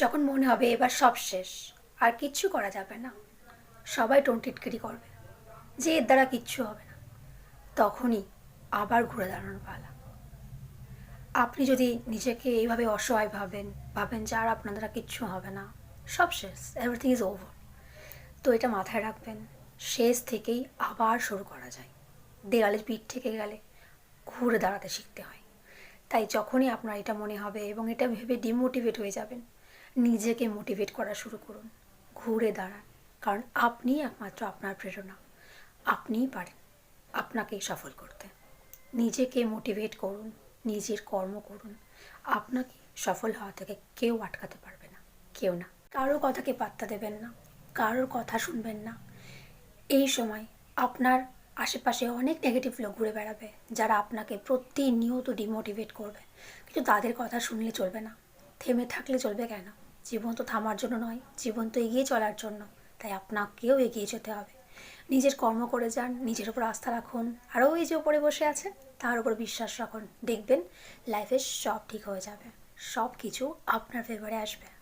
যখন মনে হবে এবার সব শেষ, আর কিচ্ছু করা যাবে না, সবাই টোনটিটকিরি করবে, যে এর দ্বারা কিচ্ছু হবে না। তখনই আবার ঘুরে দাঁড়ানোর পালা। আপনি যদি নিজেকে এইভাবে অসহায় ভাবেন ভাবেন যে আর আপনার দ্বারা কিচ্ছু হবে না, সব শেষ এভরিথিং ইজ ওভার তো এটা মাথায় রাখবেন, শেষ থেকেই আবার শুরু করা যায়। দেয়ালের পিঠ থেকে গেলে ঘুরে দাঁড়াতে শিখতে হয়। তাই যখনই আপনার এটা মনে হবে এবং এটা ভেবে ডিমোটিভেট হয়ে যাবেন নিজেকে মোটিভেট করা শুরু করুন। ঘুরে দাঁড়ান, কারণ আপনিই একমাত্র আপনার প্রেরণা। আপনিই পারেন আপনাকেই সফল করতে। নিজেকে মোটিভেট করুন, নিজের কর্ম করুন। আপনাকে সফল হওয়া থেকে কেউ আটকাতে পারবে না, কেউ না। কারোর কথাকে পাত্তা দেবেন না, কারোর কথা শুনবেন না। এই সময় আপনার আশেপাশে অনেক নেগেটিভ লোক ঘুরে বেড়াবে, যারা আপনাকে প্রতিনিয়ত ডিমোটিভেট করবে। কিন্তু তাদের কথা শুনলে চলবে না, থেমে থাকলে চলবে কেন? জীবন তো থামার জন্য নয়, জীবন তো এগিয়ে চলার জন্য। তাই আপনাকেও এগিয়ে যেতে হবে। নিজের কর্ম করে যান, নিজের উপর আস্থা রাখুন। আরও এই যে উপরে বসে আছে তার উপর বিশ্বাস রাখুন। দেখবেন লাইফে সব ঠিক হয়ে যাবে। সব কিছু আপনার ফেভারে আসবে।